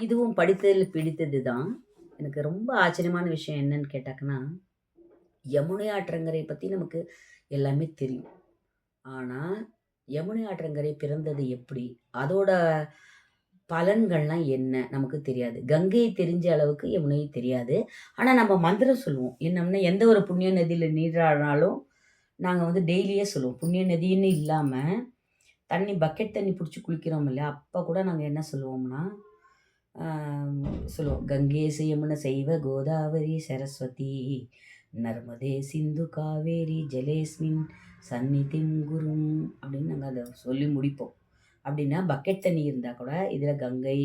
இதுவும் படித்ததில் பிடித்தது தான். எனக்கு ரொம்ப ஆச்சரியமான விஷயம் என்னன்னு கேட்டாக்கன்னா, யமுனை ஆற்றங்கரை பற்றி நமக்கு எல்லாமே தெரியும். ஆனால் யமுனை ஆற்றங்கரை பிறந்தது எப்படி? அதோட பலன்கள்லாம் என்ன? நமக்கு தெரியாது. கங்கையை தெரிஞ்ச அளவுக்கு யமுனை தெரியாது. ஆனால் நம்ம மந்திரம் சொல்லுவோம். என்னம்னா, எந்த ஒரு புண்ணிய நதியில் நீராடினாலும், நாங்கள் வந்து டெய்லியே சொல்லுவோம். புண்ணிய நதின்னு இல்லாமல் தண்ணி பக்கெட் தண்ணி பிடிச்சி குளிக்கிறோம் இல்லையா? அப்போ கூட நாங்கள் என்ன சொல்லுவோம்னா, சொல்லுவோம். கங்கே யமுன செய்வ கோதாவரி சரஸ்வதி, நர்மதே சிந்து காவேரி ஜலேஸ்மின் சந்நிதிம் குரும்" அப்படின்னு நாங்கள் அதை சொல்லி முடிப்போம். அப்படின்னா, பக்கெட் தண்ணி இருந்தால் கூட, இதில் கங்கை,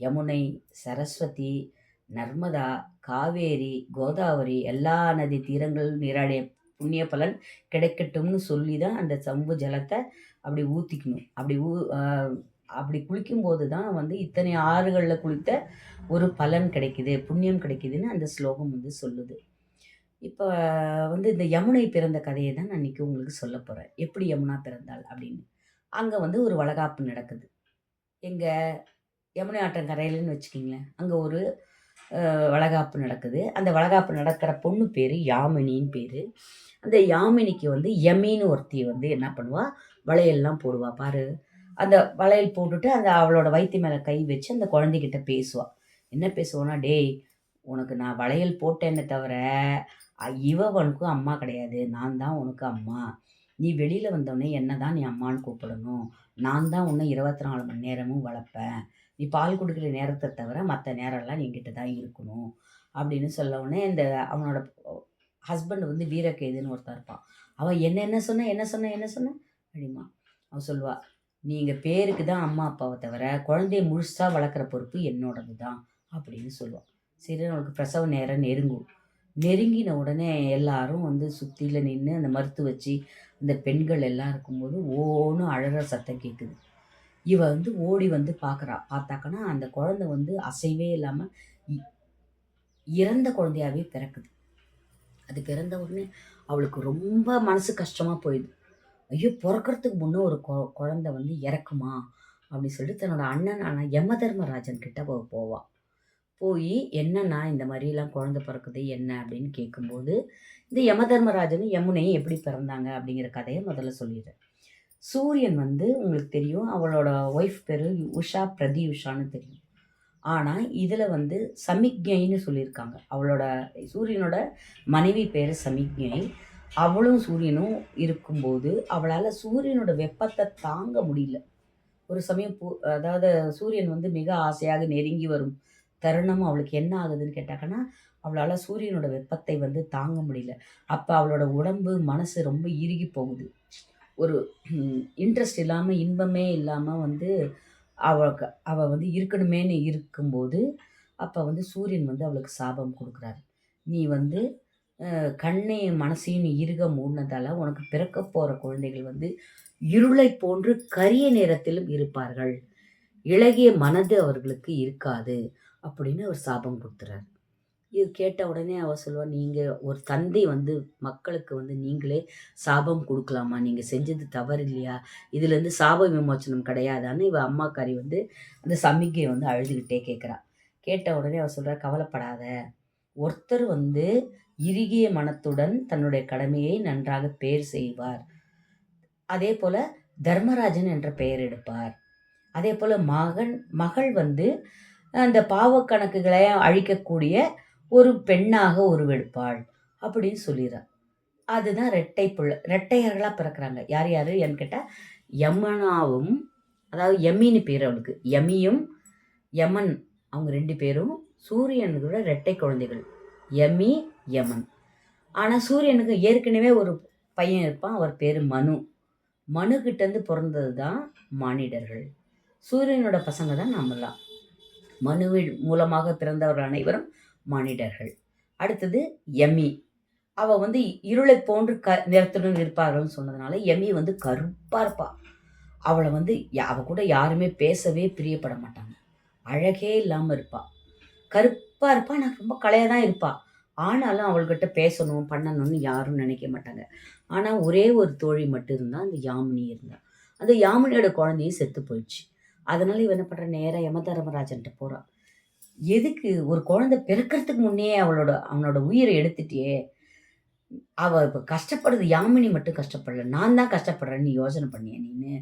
யமுனை, சரஸ்வதி, நர்மதா, காவேரி, கோதாவரி எல்லா நதி தீரங்கள் நீராடிய புண்ணிய பலன் கிடைக்கட்டும்னு சொல்லி தான் அந்த சம்பு ஜலத்தை அப்படி ஊற்றிக்கணும் அப்படி ஊ அப்படி குளிக்கும்போது தான் வந்து இத்தனை ஆறுகளில் குளித்த ஒரு பலன் கிடைக்குது, புண்ணியம் கிடைக்குதுன்னு அந்த ஸ்லோகம் வந்து சொல்லுது. இப்போ வந்து இந்த யமுனை பிறந்த கதையை தான் நான் இன்னைக்கு உங்களுக்கு சொல்லப் போகிறேன் எப்படி யமுனா பிறந்தாள் அப்படின்னு. அங்கே வந்து ஒரு வளகாப்பு நடக்குது. எங்கள் யமுனை ஆற்றங்கரையிலன்னு வச்சுக்கிங்களேன் அங்கே ஒரு வளகாப்பு நடக்குது. அந்த வளகாப்பு நடக்கிற பொண்ணு பேர் யாமினின்னு பேர் அந்த யாமினிக்கு வந்து யமின்னு ஒருத்தி வந்து என்ன பண்ணுவாள் வளையல்லாம் போடுவா பாரு. அந்த வளையல் போட்டுட்டு அந்த அவளோட வயிற்று மேலே கை வச்சு அந்த குழந்தைகிட்ட பேசுவாள் என்ன பேசுவான்னா, "டேய்! உனக்கு நான் வளையல் போட்டேன்னு தவிர, அ அம்மா கிடையாது. நான் தான் உனக்கு அம்மா. நீ வெளியில் வந்தோடனே என்ன தான் நீ அம்மான்னு கூப்பிடணும். நான் தான் உன்னை இருபத்தி நாலு மணி நேரமும் வளர்ப்பேன். நீ பால் கொடுக்குற நேரத்தை தவிர மற்ற நேரம்லாம் என்கிட்ட தான் இருக்கணும்." அப்படின்னு சொல்லவுடனே இந்த அவனோட ஹஸ்பண்ட் வந்து வீரகேதுன்னு ஒருத்தன் இருப்பான். அவள் "என்ன என்ன சொன்ன? என்ன சொன்ன? என்ன சொன்ன?" அப்படிமா அவள் சொல்லுவாள் நீங்கள் பேருக்கு தான் அம்மா, அப்பாவை தவிர, குழந்தைய முழுசா வளர்க்குற பொறுப்பு என்னோடது தான்." அப்படின்னு சொல்லுவா. சரி அவனுக்கு பிரசவ நேரம் நெருங்கும். நெருங்கின உடனே எல்லாரும் வந்து சுற்றியில் நின்று அந்த மருத்துவ வச்சு, அந்த பெண்கள் எல்லாம் இருக்கும்போது, ஓன்னு அழகிற சத்தம் கேட்குது. இவ வந்து ஓடி வந்து பார்க்குறா. பார்த்தாக்கன்னா, அந்த குழந்தை வந்து அசைவே இல்லாமல் இறந்த குழந்தையாவே பிறக்குது. அது பிறந்த உடனே அவளுக்கு ரொம்ப மனசு கஷ்டமாக போயிடுது. ஐயோ! பிறக்கிறதுக்கு முன்னே ஒரு கொ குழந்தை வந்து இறக்குமா? அப்படின்னு சொல்லிட்டு தன்னோட அண்ணனான யமதர்மராஜன் கிட்ட அவ போய் என்னன்னா "என்னண்ணா இந்த மாதிரிலாம் குழந்தை பிறக்குது என்ன?" அப்படின்னு கேட்கும்போது, இந்த யமதர்மராஜனும், யமுனையும் எப்படி பிறந்தாங்க அப்படிங்கிற கதையை முதல்ல சொல்லிடுறேன் சூரியன் வந்து உங்களுக்கு தெரியும், அவளோட ஒய்ஃப் பேர் உஷா பிரதியுஷான்னு தெரியும். ஆனால் இதில் வந்து சமிக்ஞைன்னு சொல்லியிருக்காங்க. அவளோட சூரியனோட மனைவி பேர் சமிக்ஞை. அவளும் சூரியனும் இருக்கும்போது, அவளால் சூரியனோட வெப்பத்தை தாங்க முடியல. ஒரு சமயம் பூ அதாவது சூரியன் வந்து மிக ஆசையாக நெருங்கி வரும் தருணம் அவளுக்கு என்ன ஆகுதுன்னு கேட்டாக்கன்னா, அவளால் சூரியனோட வெப்பத்தை வந்து தாங்க முடியல. அப்போ அவளோட உடம்பு, மனசு ரொம்ப இறுகி போகுது. ஒரு இன்ட்ரெஸ்ட் இல்லாமல் இன்பமே இல்லாமல் வந்து அவளுக்கு அவள் வந்து இருக்கணுமேன்னு இருக்கும்போது, அப்போ வந்து சூரியன் வந்து அவளுக்கு சாபம் கொடுக்குறாரு "நீ வந்து கண்ணையும் மனசையும் இருக மூடினதால் உனக்கு பிறக்க போகிற குழந்தைகள் வந்து இருளை போன்று கரிய நேரத்திலும் இருப்பார்கள். இளகிய மனது அவர்களுக்கு இருக்காது." அப்படின்னு அவர் சாபம் கொடுத்துறார் இது கேட்ட உடனே அவர் சொல்லுவார் நீங்கள் ஒரு தந்தை வந்து மக்களுக்கு வந்து நீங்களே சாபம் கொடுக்கலாமா நீங்கள் செஞ்சது தவறு இல்லையா? இதுலேருந்து சாப விமோசனம் கிடையாதான்னு?" இவ அம்மாக்காரி வந்து அந்த சமிக்ஞைய வந்து அழுதுகிட்டே கேட்குறா. கேட்ட உடனே அவர் சொல்கிறார் "கவலைப்படாத. ஒருத்தர் வந்து இறுகிய மனத்துடன் தன்னுடைய கடமையை நன்றாக பேர் செய்வார். அதே போல் தர்மராஜன் என்ற பெயர் எடுப்பார். அதே போல் மகன் மகள் வந்து அந்த பாவக்கணக்குகளை அழிக்கக்கூடிய ஒரு பெண்ணாக உருவெடுப்பாள்." அப்படின்னு சொல்லிடுறார் அதுதான் ரெட்டை புள்ள ரெட்டையர்களாக பிறக்கிறாங்க யார் யார் ன்னு கேட்டால் யமனாவும் அதாவது யமின்னு பேர் அவளுக்கு. யமியும், யமன் அவங்க ரெண்டு பேரும் சூரியனோட ரெட்டை குழந்தைகள். யமி, யமன். ஆனால் சூரியனுக்கு ஏற்கனவே ஒரு பையன் இருப்பான். அவர் பேர் மனு. மனு கிட்டேருந்து பிறந்தது தான் மானிடர்கள். சூரியனோட பசங்க தான் நம்மளாம் மனுவின் மூலமாக பிறந்தவர்கள் அனைவரும் மானிடர்கள். அடுத்தது யமி. அவள் வந்து இருளை போன்று க நிறத்துடன் இருப்பார்கள்னு சொன்னதுனால, யமி வந்து கருப்பாக இருப்பாள் அவளை வந்து அவள் அவ கூட யாருமே பேசவே பிரியப்பட மாட்டாங்க. அழகே இல்லாமல் இருப்பாள் கருப்பாக இருப்பாள் நான் ரொம்ப கலையாக தான் இருப்பாள் ஆனாலும் அவள்கிட்ட பேசணும், பண்ணணும்னு யாரும் நினைக்க மாட்டாங்க. ஆனால் ஒரே ஒரு தோழி மட்டும் இருந்தால் அந்த யாமினி இருந்தா. அந்த யாமினியோட குழந்தையும் செத்து போயிடுச்சு. அதனால் இவன் என்ன பண்ணுற நேராக யமதர்மராஜன்ட்ட போகிறான் எதுக்கு? ஒரு குழந்தை பிறக்கிறதுக்கு முன்னே அவளோட அவனோட உயிரை எடுத்துட்டியே. அவள் இப்போ கஷ்டப்படுறது யாமினி மட்டும் கஷ்டப்படல. நான் தான் கஷ்டப்படுறேன்னு நீ யோசனை பண்ணிய நீனு?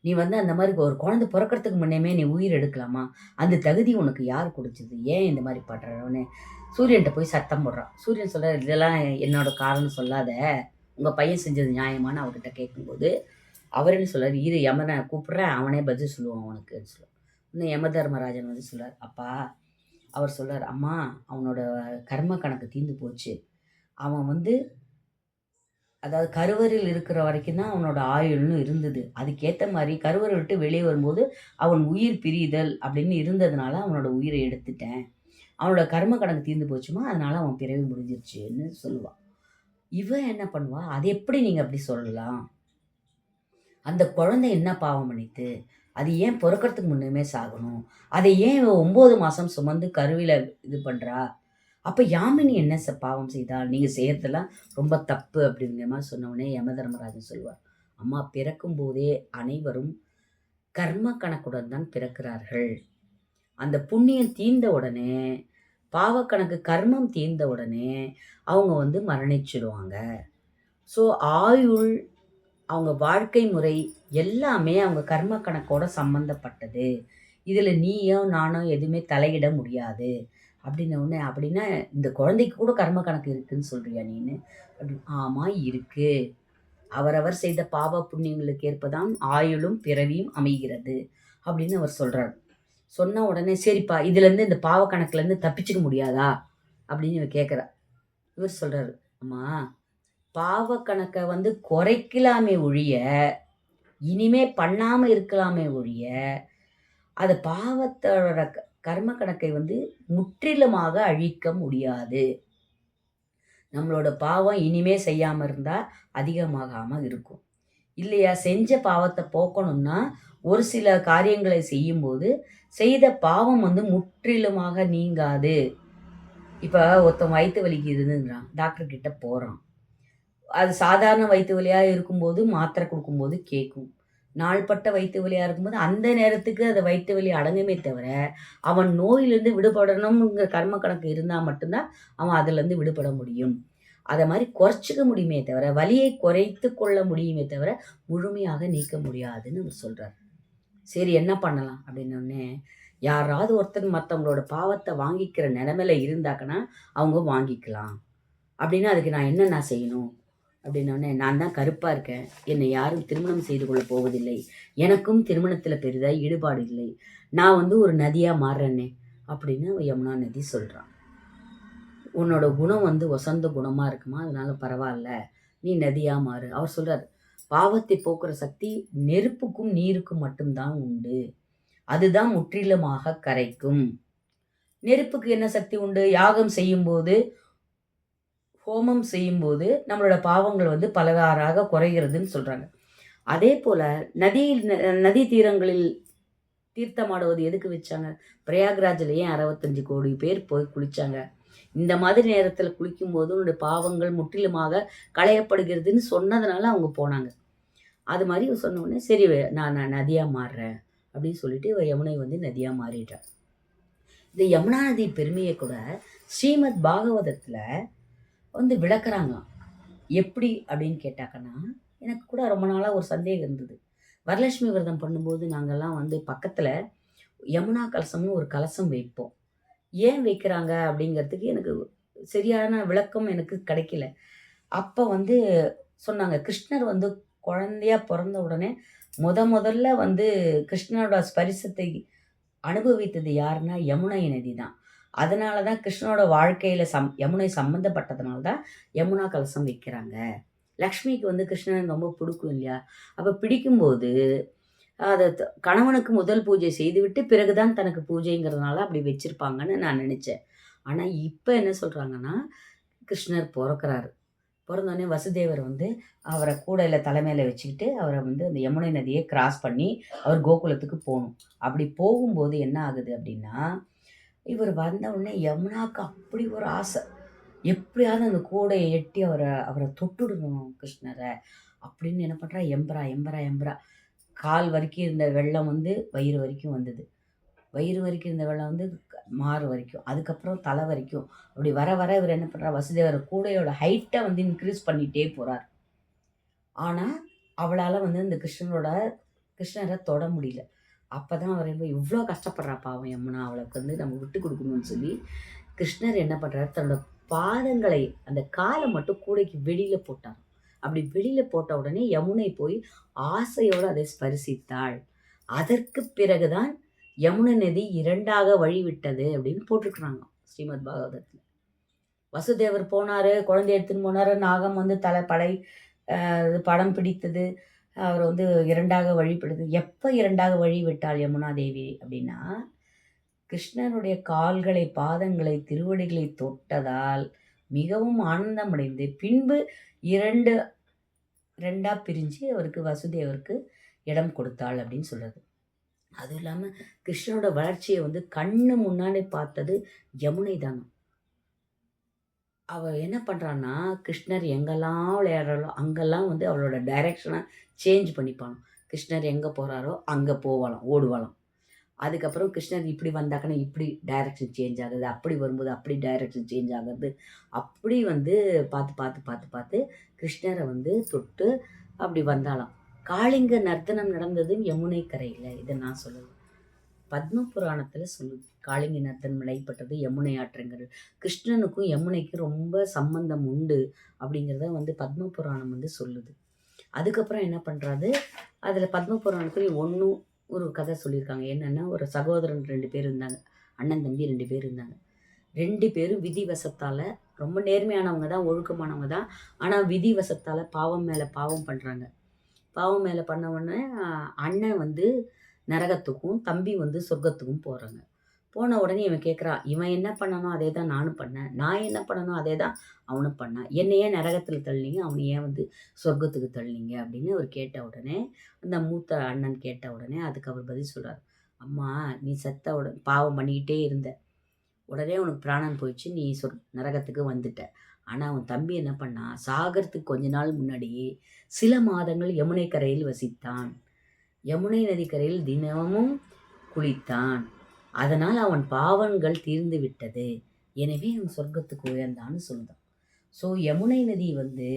நீ வந்து அந்த மாதிரி ஒரு குழந்தை பிறக்கறதுக்கு முன்னேமே நீ உயிர் எடுக்கலாமா? அந்த தகுதி உனக்கு யார் கொடுத்தது? ஏன் இந்த மாதிரி படுறவனு சூரியன்கிட்ட போய் சத்தம் போடுறான். சூரியன் சொல்கிறார் இதெல்லாம் என்னோட காரணம் சொல்லாத. உங்கள் பையன் செஞ்சது நியாயமான்னு அவர்கிட்ட கேட்கும்போது அவர் என்ன சொல்கிறார் இரு யமனை கூப்பிட்றேன். அவனே பதில் சொல்லுவான் அவனுக்குன்னு சொல்லுவான் இன்னும் யம தர்மராஜன் வந்து சொல்கிறார் அப்பா அவர் சொல்கிறார் அம்மா அவனோட கர்ம கணக்கு தீர்ந்து போச்சு. அவன் வந்து அதாவது கருவறையில் இருக்கிற வரைக்கும் தான் அவனோட ஆயுள்னு இருந்தது. அதுக்கேற்ற மாதிரி கருவறை விட்டு வெளியே வரும்போது அவன் உயிர் பிரிதல் அப்படின்னு இருந்ததுனால அவனோட உயிரை எடுத்துட்டேன். அவனோட கர்ம கணக்கு தீர்ந்து போச்சுமா? அதனால் அவன் பிறவி முடிஞ்சிருச்சுன்னு சொல்லுவான் இவன் என்ன பண்ணுவா? அது எப்படி நீங்கள் அப்படி சொல்லலாம்? அந்த குழந்தை என்ன பாவம் பண்ணித்து அது ஏன் பிறக்கறதுக்கு முன்னுமே சாகணும்? அதை ஏன் ஒம்பது மாதம் சுமந்து கருவியில் இது பண்ணுறா அப்போ யாமினி என்ன பாவம் செய்தால்? நீங்கள் செய்கிறதெல்லாம் ரொம்ப தப்பு அப்படிங்கிற மாதிரி சொன்னவுடனே யம தர்மராஜன் சொல்லுவார். அம்மா பிறக்கும் போதே அனைவரும் கர்ம கணக்குடன் தான் பிறக்கிறார்கள். அந்த புண்ணியம் தீர்ந்த உடனே பாவக்கணக்கு கர்மம் தீர்ந்த உடனே அவங்க வந்து மரணிச்சிடுவாங்க ஸோ ஆயுள் அவங்க வாழ்க்கை முறை எல்லாமே அவங்க கர்ம கணக்கோட சம்மந்தப்பட்டது இதில் நீயோ நானோ எதுவுமே தலையிட முடியாது. அப்படின்ன உடனே அப்படின்னா இந்த குழந்தைக்கு கூட கர்ம கணக்கு இருக்குன்னு சொல்கிறியா நீன்னு அப்படி ஆமாம் இருக்குது அவரவர் செய்த பாவ புண்ணியங்களுக்கு ஏற்பதான் ஆயுளும் பிறவியும் அமைகிறது. அப்படின்னு அவர் சொல்கிறார் சொன்ன உடனே சரிப்பா இதுலேருந்து இந்த பாவ கணக்குலேருந்து தப்பிச்சுக்க முடியாதா? அப்படின்னு இவர் கேட்குறா இவர் சொல்கிறாரு அம்மா பாவ கணக்கை வந்து குறைக்கலாமே ஒழிய இனிமே பண்ணாமல் இருக்கலாமே ஒழிய அது பாவத்தோட கர்ம கணக்கை வந்து முற்றிலுமாக அழிக்க முடியாது. நம்மளோட பாவம் இனிமே செய்யாமல் இருந்தால் அதிகமாகாமல் இருக்கும். இல்லையா செஞ்ச பாவத்தை போக்கணும்னா ஒரு சில காரியங்களை செய்யும்போது செய்த பாவம் வந்து முற்றிலுமாக நீங்காது. இப்போ ஒருத்தன் வயிற்று வலிக்கு இருந்துங்கிறான் டாக்டர் கிட்ட போகிறான் அது சாதாரண வயிற்று வலியாக இருக்கும்போது மாத்திரை கொடுக்கும்போது கேட்கும். நாள்பட்ட வயிற்று வலியாக இருக்கும்போது அந்த நேரத்துக்கு அது வயிற்று வலி அடங்குமே தவிர அவன் நோயிலேருந்து விடுபடணுங்கிற கர்ம கணக்கு இருந்தால் மட்டும்தான் அவன் அதுலேருந்து விடுபட முடியும். அதை மாதிரி குறைச்சிக்க முடியுமே தவிர வலியை குறைத்து கொள்ள முடியுமே தவிர முழுமையாக நீக்க முடியாதுன்னு அவர் சொல்கிறார் சரி என்ன பண்ணலாம்? அப்படின்னோடனே யாராவது ஒருத்தர் மற்றவங்களோட பாவத்தை வாங்கிக்கிற நிலமையில இருந்தாக்கன்னா அவங்க வாங்கிக்கலாம். அப்படின்னா அதுக்கு நான் என்ன நான் செய்யணும்? அப்படின்னோடனே நான் தான் கருப்பாக இருக்கேன். என்னை யாரும் திருமணம் செய்து கொள்ள போவதில்லை. எனக்கும் திருமணத்தில் பெரிதாக ஈடுபாடு இல்லை. நான் வந்து ஒரு நதியாக மாறுறேனே அப்படின்னு யமுனா நதி சொல்கிறான் உன்னோட குணம் வந்து வசந்த குணமாக இருக்குமா? அதனால பரவாயில்ல. நீ நதியாக மாறு. அவர் சொல்கிறார் பாவத்தை போக்குற சக்தி நெருப்புக்கும் நீருக்கும் மட்டும்தான் உண்டு. அதுதான் முற்றிலுமாக கரைக்கும். நெருப்புக்கு என்ன சக்தி உண்டு? யாகம் செய்யும்போது ஹோமம் செய்யும்போது நம்மளோட பாவங்கள் வந்து பலகாராக குறைகிறதுன்னு சொல்கிறாங்க அதே போல் நதியில் ந- நதி தீரங்களில் தீர்த்தமாடுவது எதுக்கு வச்சாங்க? பிரயாக்ராஜில் ஏன் அறுபத்தஞ்சு கோடி பேர் போய் குளித்தாங்க இந்த மாதிரி நேரத்தில் குளிக்கும்போது உன்னுடைய பாவங்கள் முற்றிலுமாக களையப்படுகிறதுன்னு சொன்னதுனால அவங்க போனாங்க. அது மாதிரி சொன்ன உடனே சரி நான் நான் நதியாக மாறுறேன் அப்படின்னு சொல்லிட்டு இவ யமுனை வந்து நதியாக மாறிட்டாள் இந்த யமுனா நதி பெருமையை கூட ஸ்ரீமத் பாகவதத்தில் வந்து விளக்குறாங்க. எப்படி அப்படின்னு கேட்டாக்கன்னா எனக்கு கூட ரொம்ப நாளாக ஒரு சந்தேகம் இருந்தது. வரலட்சுமி விரதம் பண்ணும்போது நாங்கள்லாம் வந்து பக்கத்தில் யமுனா கலசம்னு ஒரு கலசம் வைப்போம். ஏன் வைக்கிறாங்க அப்படிங்கிறதுக்கு எனக்கு சரியான விளக்கம் எனக்கு கிடைக்கல. அப்போ வந்து சொன்னாங்க கிருஷ்ணர் வந்து குழந்தையா பிறந்த உடனே முத முதல்ல வந்து கிருஷ்ணனோட ஸ்பரிசத்தை அனுபவித்தது யாருன்னா யமுனை நதி தான். அதனால தான் கிருஷ்ணனோட வாழ்க்கையில் சம் யமுனை சம்மந்தப்பட்டதுனால தான் யமுனா கலசம் வைக்கிறாங்க. லக்ஷ்மிக்கு வந்து கிருஷ்ணன் ரொம்ப பிடிக்கும் இல்லையா? அப்போ பிடிக்கும்போது அதை கணவனுக்கு முதல் பூஜை செய்துவிட்டு பிறகுதான் தனக்கு பூஜைங்கிறதுனால அப்படி வச்சுருப்பாங்கன்னு நான் நினச்சேன். ஆனால் இப்போ என்ன சொல்கிறாங்கன்னா கிருஷ்ணர் பிறக்கிறாரு. பிறந்தோடனே வசுதேவர் வந்து அவரை கூடையில் தலைமையில் வச்சுக்கிட்டு அவரை வந்து அந்த யமுனை நதியை கிராஸ் பண்ணி அவர் கோகுலத்துக்கு போகணும். அப்படி போகும்போது என்ன ஆகுது அப்படின்னா இவர் வந்தவுடனே யமுனாவுக்கு யமுனாக்கு அப்படி ஒரு ஆசை. எப்படியாவது அந்த கூடையை எட்டி அவரை அவரை தொட்டுடணும் கிருஷ்ணரை அப்படின்னு என்ன பண்ணுறா எம்பரா எம்பரா எம்பரா கால் வரைக்கும் இருந்த வெள்ளம் வந்து வயிறு வரைக்கும் வந்தது. வயிறு வரைக்கும் இருந்த வெள்ளம் வந்து க- மாறு வரைக்கும். அதுக்கப்புறம் தலை வரைக்கும். அப்படி வர வர இவர் என்ன பண்ணுறார் வசுதேவர் கூடையோட ஹைட்டை வந்து இன்க்ரீஸ் பண்ணிகிட்டே போகிறார் ஆனால் அவளால் வந்து இந்த கிருஷ்ணனோட கிருஷ்ணரை தொட முடியல. அப்போ தான் அவர் இவ்வளோ கஷ்டப்படுறா பாவம் யமுனா அவளுக்கு வந்து நம்ம விட்டு கொடுக்கணும்னு சொல்லி கிருஷ்ணர் என்ன பண்ணுறாரு தன்னோட பாதங்களை அந்த காலை மட்டும் கூடைக்கு வெளியில் போட்டார் அப்படி வெளியில் போட்ட உடனே யமுனை போய் ஆசையோடு அதை ஸ்பரிசித்தாள். அதற்கு பிறகுதான் யமுனை நதி இரண்டாக வழிவிட்டது அப்படின்னு போட்டிருக்கிறாங்க ஸ்ரீமத் பாகவதத்தில். வசுதேவர் போனார் குழந்தை எடுத்துன்னு போனார் நாகம் வந்து தலை படை படம் பிடித்தது. அவர் வந்து இரண்டாக வழிபடுது. எப்போ இரண்டாக வழி விட்டாள் யமுனா தேவி அப்படின்னா கிருஷ்ணனுடைய கால்களை பாதங்களை திருவடிகளை தொட்டதால் மிகவும் ஆனந்தமடைந்து பின்பு இரண்டு ரெண்டாக பிரிஞ்சு அவருக்கு வசுதேவருக்கு இடம் கொடுத்தாள் அப்படின்னு சொல்கிறது அதுவும் இல்லாமல் கிருஷ்ணனோட வளர்ச்சியை வந்து கண்ணு முன்னாடி பார்த்தது யமுனை தாங்க அவள் என்ன பண்ணுறான்னா கிருஷ்ணர் எங்கெல்லாம் விளையாடுறாளோ அங்கெல்லாம் வந்து அவளோட டைரக்ஷனை சேஞ்ச் பண்ணிப்பானோ கிருஷ்ணர் எங்கே போகிறாரோ அங்கே போவாளாம் ஓடுவாளாம். அதுக்கப்புறம் கிருஷ்ணர் இப்படி வந்தாக்கன்னா இப்படி டைரக்ஷன் சேஞ்ச் ஆகுது அப்படி வரும்போது அப்படி டைரக்ஷன் சேஞ்ச் ஆகுது. அப்படி வந்து பார்த்து பார்த்து பார்த்து பார்த்து கிருஷ்ணரை வந்து தொட்டு அப்படி வந்தாலாம் காளிங்க நர்த்தனம் நடந்தது யமுனை கரையில் இதை நான் சொல்லுவேன் பத்ம புராணத்தில் சொல்லுது காளிங்க நர்த்தனம் நடைபெற்றது யமுனை ஆற்றங்கிறது கிருஷ்ணனுக்கும் யமுனைக்கும் ரொம்ப சம்பந்தம் உண்டு அப்படிங்கிறத வந்து பத்ம புராணம் வந்து சொல்லுது. அதுக்கப்புறம் என்ன பண்ணுறாது அதில் பத்ம புராணத்தில் ஒன்றும் ஒரு கதை சொல்லியிருக்காங்க. என்னென்னா ஒரு சகோதரன் ரெண்டு பேர் இருந்தாங்க. அண்ணன் தம்பி ரெண்டு பேர் இருந்தாங்க. ரெண்டு பேரும் விதிவசத்தால் ரொம்ப நேர்மையானவங்க தான் ஒழுக்கமானவங்க தான். ஆனால் விதிவசத்தால் பாவம் மேலே பாவம் பண்ணுறாங்க பாவம் மேலே பண்ண உடனே அண்ணன் வந்து நரகத்துக்கும் தம்பி வந்து சொர்க்கத்துக்கும் போகிறாங்க போன உடனே இவன் கேட்குறான் இவன் என்ன பண்ணனோ அதே தான் நானும் பண்ணேன். நான் என்ன பண்ணனோ அதே தான் அவனும் பண்ணான். என்னை ஏன் நரகத்தில் தள்ளிங்க அவனை ஏன் வந்து சொர்க்கத்துக்கு தள்ளிங்க? அப்படின்னு அவர் கேட்ட உடனே அந்த மூத்த அண்ணன் கேட்ட உடனே அதுக்கு அவர் பதில் சொல்கிறார் அம்மா நீ செத்த உடனே பாவம் பண்ணிக்கிட்டே இருந்த. உடனே உனக்கு பிராணன் போயிடுச்சு நீ சொர் நரகத்துக்கு வந்துட்ட. ஆனால் அவன் தம்பி என்ன பண்ணான் சாகரத்துக்கு கொஞ்ச நாள் முன்னாடி சில மாதங்கள் யமுனை கரையில் வசித்தான். யமுனை நதிக்கரையில் தினமும் குளித்தான். அதனால் அவன் பாவங்கள் தீர்ந்து விட்டது. எனவே அவன் சொர்க்கத்துக்கு உயர்ந்தான்னு சொல்லுதான். ஸோ யமுனை நதி வந்து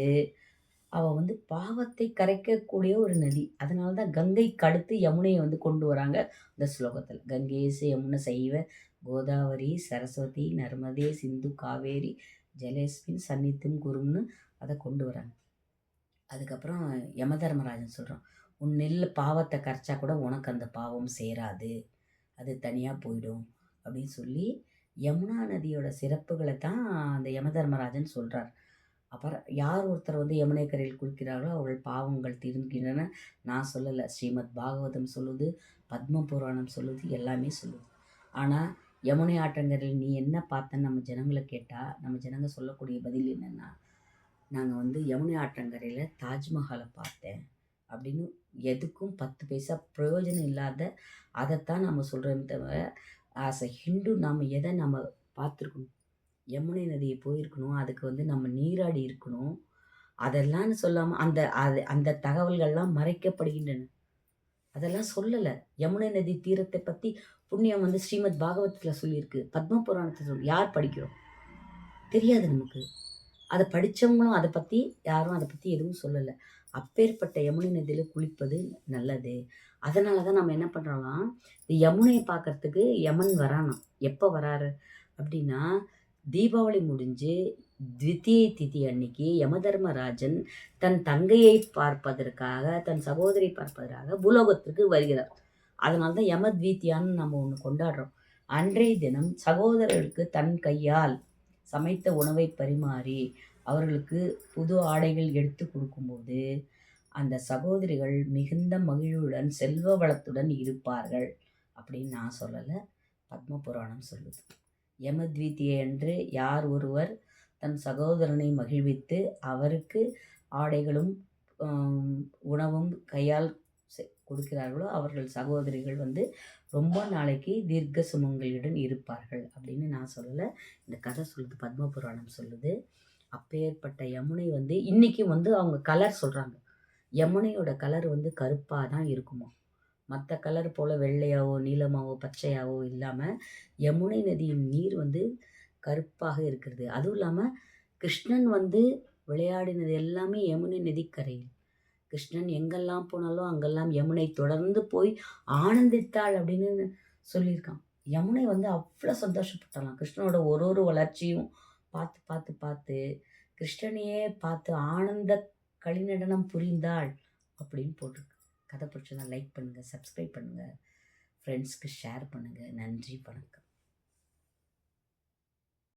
அவள் வந்து பாவத்தை கரைக்கக்கூடிய ஒரு நதி. அதனால தான் கங்கைக்கு அடுத்து யமுனையை வந்து கொண்டு வராங்க இந்த ஸ்லோகத்தில். கங்கேசு யமுனை சைவ கோதாவரி சரஸ்வதி நர்மதே சிந்து காவேரி ஜலேஸ்மின் சன்னித்தும் குரும்னு அதை கொண்டு வராங்க. அதுக்கப்புறம் யமதர்மராஜன் சொல்கிறான் உன் நெல் பாவத்தை கரைச்சா கூட உனக்கு அந்த பாவம் சேராது. அது தனியாக போயிடும் அப்படின்னு சொல்லி யமுனா நதியோட சிறப்புகளை தான் அந்த யமதர்மராஜன் சொல்கிறார் அப்புறம் யார் ஒருத்தர் வந்து யமுனை கரையில் குளிக்கிறாரோ அவள் பாவங்கள் தீர்க்கின்றன நான் சொல்லலை. ஸ்ரீமத் பாகவதம் சொல்லுது பத்ம புராணம் சொல்லுது எல்லாமே சொல்லுது. ஆனால் யமுனை ஆற்றங்கரையில் நீ என்ன பார்த்தன்னு நம்ம ஜனங்களை கேட்டால் நம்ம ஜனங்க சொல்லக்கூடிய பதில் என்னென்னா நாங்கள் வந்து யமுனை ஆற்றங்கரையில் தாஜ்மஹாலை பார்த்தேன். அப்படின்னு எதுக்கும் பத்து பைசா பிரயோஜனம் இல்லாத அதைத்தான் நம்ம சொல்கிறோமே தவிர ஆஸ் அ ஹிந்து நாம் எதை நம்ம பார்த்துருக்கணும்? யமுனை நதியை போயிருக்கணும் அதுக்கு வந்து நம்ம நீராடி இருக்கணும். அதெல்லாம் சொல்லாமல் அந்த அது அந்த தகவல்கள்லாம் மறைக்கப்படுகின்றன. அதெல்லாம் சொல்லலை. யமுனை நதி தீரத்தை பற்றி புண்ணியம் வந்து ஸ்ரீமத் பாகவதத்தில் சொல்லியிருக்கு. பத்ம புராணத்தை சொல் யார் படிக்கிறோம்? தெரியாது நமக்கு. அதை படித்தவங்களும் அதை பற்றி யாரும் அதை பற்றி எதுவும் சொல்லலை. அப்பேற்பட்ட யமுனை நதியில் குளிப்பது நல்லது. அதனால தான் நம்ம என்ன பண்ணுறோம்னா இந்த யமுனையை பார்க்கறதுக்கு யமன் வரானாம். எப்போ வராரு? அப்படின்னா தீபாவளி முடிஞ்சு த்விதீய திதி அன்னைக்கு யமதர்மராஜன் தன் தங்கையை பார்ப்பதற்காக தன் சகோதரி பார்ப்பதற்காக பூலோகத்திற்கு வருகிறார். அதனால தான் யமத்வீத்தியான்னு நம்ம ஒன்று கொண்டாடுறோம். அன்றைய தினம் சகோதரர்களுக்கு தன் கையால் சமைத்த உணவை பரிமாறி அவர்களுக்கு புது ஆடைகள் எடுத்து கொடுக்கும்போது அந்த சகோதரிகள் மிகுந்த மகிழ்வுடன் செல்வ வளத்துடன் இருப்பார்கள் அப்படின்னு நான் சொல்லலை. பத்ம புராணம் சொல்லுது. யமத்வீத்தியை என்று யார் ஒருவர் தன் சகோதரனை மகிழ்வித்து அவருக்கு ஆடைகளும் உணவும் கையால் கொடுக்கிறார்களோ அவர்கள் சகோதரிகள் வந்து ரொம்ப நாளைக்கு தீர்க்க சுமங்களுடன் இருப்பார்கள் அப்படின்னு நான் சொல்லலை. இந்த கதை சொல்லுது பத்ம புராணம் சொல்லுது. அப்பேற்பட்ட யமுனை வந்து இன்றைக்கி வந்து அவங்க கலர் சொல்கிறாங்க யமுனையோட கலர் வந்து கருப்பாக தான் இருக்குமா மற்ற கலர் போல் வெள்ளையாவோ நீளமாவோ பச்சையாவோ இல்லாமல் யமுனை நதியின் நீர் வந்து கருப்பாக இருக்கிறது. அதுவும் இல்லாமல் கிருஷ்ணன் வந்து விளையாடினது எல்லாமே யமுனை நதிக்கரையில். கிருஷ்ணன் எங்கெல்லாம் போனாலும் அங்கெல்லாம் யமுனை தொடர்ந்து போய் ஆனந்தித்தாள் அப்படின்னு சொல்லியிருக்கான். யமுனை வந்து அவ்வளோ சந்தோஷப்பட்டாலாம். கிருஷ்ணனோட ஒரு ஒரு வளர்ச்சியும் பார்த்து பார்த்து பார்த்து கிருஷ்ணனையே பார்த்து ஆனந்த களிநடனம் புரிந்தாள் அப்படின்னு போட்டிருக்கு. கதை பிடிச்சதா லைக் பண்ணுங்கள் சப்ஸ்கிரைப் பண்ணுங்கள் ஃப்ரெண்ட்ஸ்க்கு ஷேர் பண்ணுங்கள் நன்றி வணக்கம்.